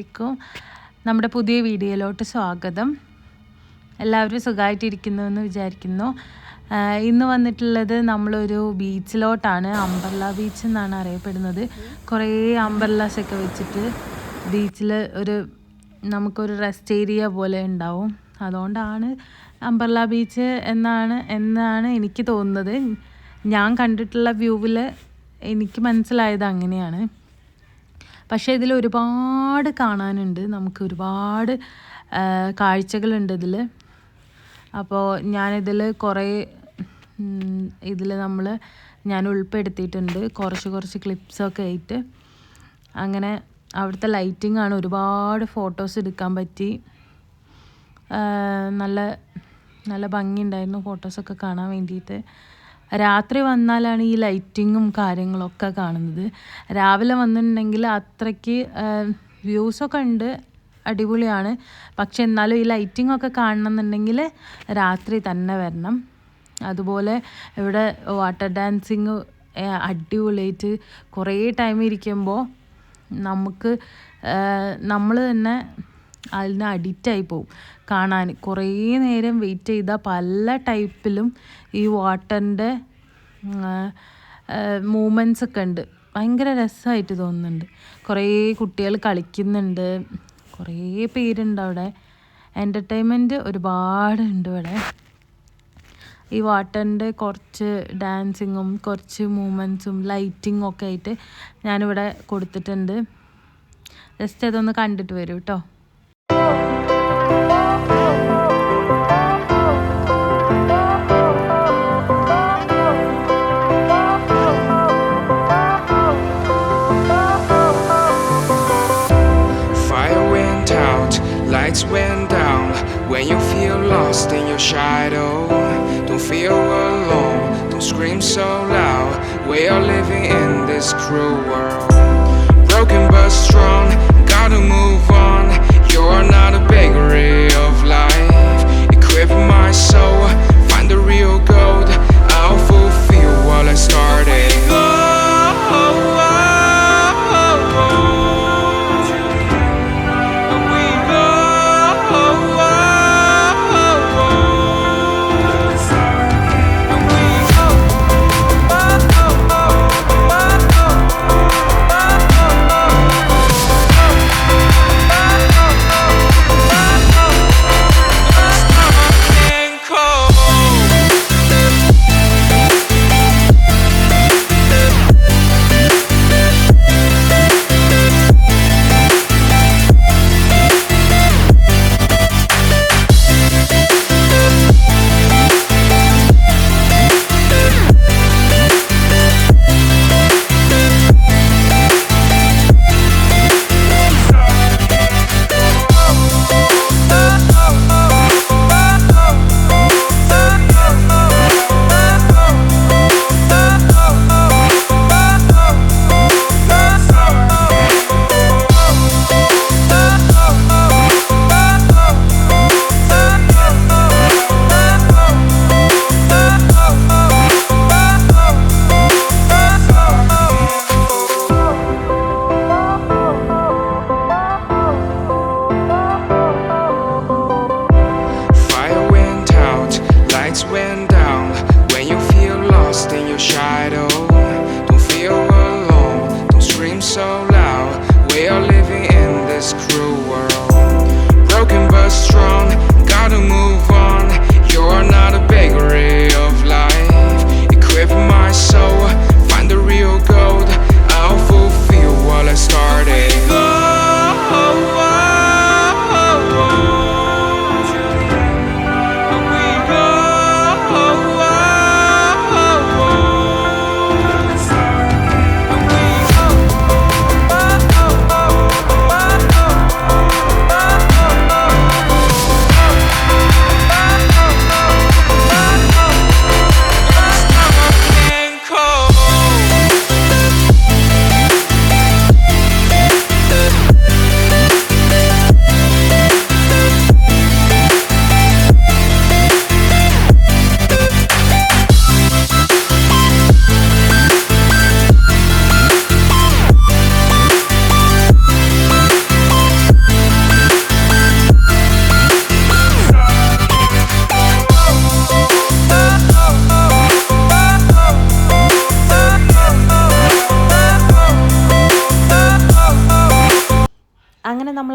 എല്ലാവർക്കും നമ്മുടെ പുതിയ വീഡിയോയിലോട്ട് സ്വാഗതം. എല്ലാവരും സുഖമായിട്ടിരിക്കുന്നു എന്ന് വിചാരിക്കുന്നു ഇന്ന് വന്നിട്ടുള്ളത് നമ്മളൊരു ബീച്ചിലോട്ടാണ്. അമ്പർല ബീച്ച് എന്നാണ് അറിയപ്പെടുന്നത്. കുറേ അമ്പർലാസ് ഒക്കെ വെച്ചിട്ട് ബീച്ചിൽ ഒരു നമുക്കൊരു റെസ്റ്റ് ഏരിയ പോലെ ഉണ്ടാവും. അതുകൊണ്ടാണ് അമ്പർല ബീച്ച് എന്നാണ് എന്നാണ് എനിക്ക് തോന്നുന്നത്. ഞാൻ കണ്ടിട്ടുള്ള വ്യൂവിൽ എനിക്ക് മനസ്സിലായത് അങ്ങനെയാണ്. പക്ഷേ ഇതിൽ ഒരുപാട് കാണാനുണ്ട്. നമുക്ക് ഒരുപാട് കാഴ്ചകളുണ്ട് ഇതിൽ. അപ്പോൾ ഞാനിതിൽ കുറേ ഇതിൽ നമ്മൾ ഞാൻ ഉൾപ്പെടുത്തിയിട്ടുണ്ട്. കുറച്ച് കുറച്ച് ക്ലിപ്സൊക്കെ ആയിട്ട്. അങ്ങനെ അവിടുത്തെ ലൈറ്റിംഗ് ആണ് ഒരുപാട് ഫോട്ടോസ് എടുക്കാൻ പറ്റി. നല്ല നല്ല ഭംഗിയുണ്ടായിരുന്നു ഫോട്ടോസൊക്കെ കാണാൻ വേണ്ടിയിട്ട്. രാത്രി വന്നാലാണ് ഈ ലൈറ്റിങ്ങും കാര്യങ്ങളൊക്കെ കാണുന്നത്. രാവിലെ വന്നിട്ടുണ്ടെങ്കിൽ അത്രയ്ക്ക് വ്യൂസൊക്കെ ഉണ്ട് അടിപൊളിയാണ്. പക്ഷെ എന്നാലും ഈ ലൈറ്റിംഗ് ഒക്കെ കാണണമെന്നുണ്ടെങ്കിൽ രാത്രി തന്നെ വരണം. അതുപോലെ ഇവിടെ വാട്ടർ ഡാൻസിങ് അടിപൊളിയായിട്ട് കുറേ ടൈം ഇരിക്കുമ്പോൾ നമുക്ക് നമ്മൾ തന്നെ അതിന് അഡിക്റ്റായി പോവും. കാണാൻ കുറേ നേരം വെയിറ്റ് ചെയ്താൽ പല ടൈപ്പിലും ഈ വാട്ടറിന്റെ മൂമെന്റ്സ് ഒക്കെ ഉണ്ട്. ഭയങ്കര രസമായിട്ട് തോന്നുന്നുണ്ട്. കുറേ കുട്ടികൾ കളിക്കുന്നുണ്ട്. കുറേ പേരുണ്ട് അവിടെ. എന്റർടൈൻമെന്റ് ഒരുപാടുണ്ട് ഇവിടെ. ഈ വാട്ടറിന്റെ കുറച്ച് ഡാൻസിങ്ങും കുറച്ച് മൂമെന്റ്സും ലൈറ്റിങ്ങും ഒക്കെ ആയിട്ട് ഞാനിവിടെ കൊടുത്തിട്ടുണ്ട്. ജസ്റ്റ് അതൊന്ന് കണ്ടിട്ട് വരൂ കേട്ടോ lights went down. When you feel lost in your shadow, don't feel alone, don't scream so loud. We are living in this cruel world. Broken but strong,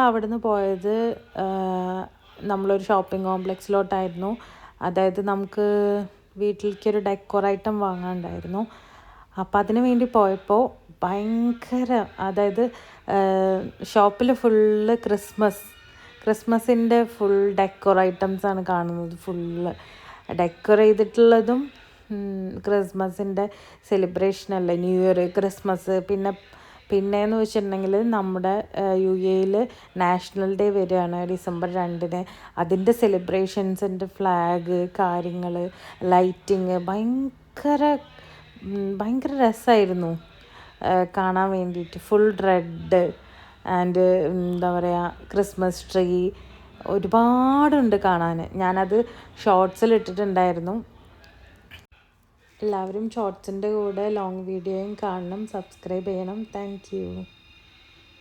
അവിടുന്ന് പോയത് നമ്മളൊരു ഷോപ്പിംഗ് കോംപ്ലക്സിലോട്ടായിരുന്നു അതായത് നമുക്ക് വീട്ടിലേക്കൊരു ഡെക്കോർ ഐറ്റം വാങ്ങാനുണ്ടായിരുന്നു. അപ്പം അതിന് വേണ്ടി പോയപ്പോൾ ഭയങ്കര അതായത് ഷോപ്പിൽ ഫുള്ള് ക്രിസ്മസ് ക്രിസ്മസിന്റെ ഫുൾ ഡെക്കോർ ഐറ്റംസ് ആണ് കാണുന്നത് ഫുള്ള് ഡെക്കോർ ചെയ്തിട്ടുള്ളതും ക്രിസ്മസിന്റെ സെലിബ്രേഷൻ അല്ലേ? ന്യൂ ഇയർ ക്രിസ്മസ് പിന്നെ പിന്നെയെന്ന് വെച്ചിട്ടുണ്ടെങ്കിൽ നമ്മുടെ യു എയിൽ നാഷണൽ ഡേ വരികയാണ് ഡിസംബർ രണ്ടിന്. അതിന്റെ സെലിബ്രേഷൻസിന്റെ ഫ്ലാഗ് കാര്യങ്ങൾ ലൈറ്റിങ് ഭയങ്കര ഭയങ്കര രസമായിരുന്നു. കാണാൻ വേണ്ടിയിട്ട്. ഫുൾ റെഡ് ആൻഡ് എന്താ പറയുക ക്രിസ്മസ് ട്രീ. ഒരുപാടുണ്ട് കാണാൻ. ഞാനത് ഷോർട്സിൽ ഇട്ടിട്ടുണ്ടായിരുന്നു എല്ലാവരും ഷോർട്സിന്റെ കൂടെ ലോങ് വീഡിയോയും കാണണം സബ്സ്ക്രൈബ് ചെയ്യണം. താങ്ക്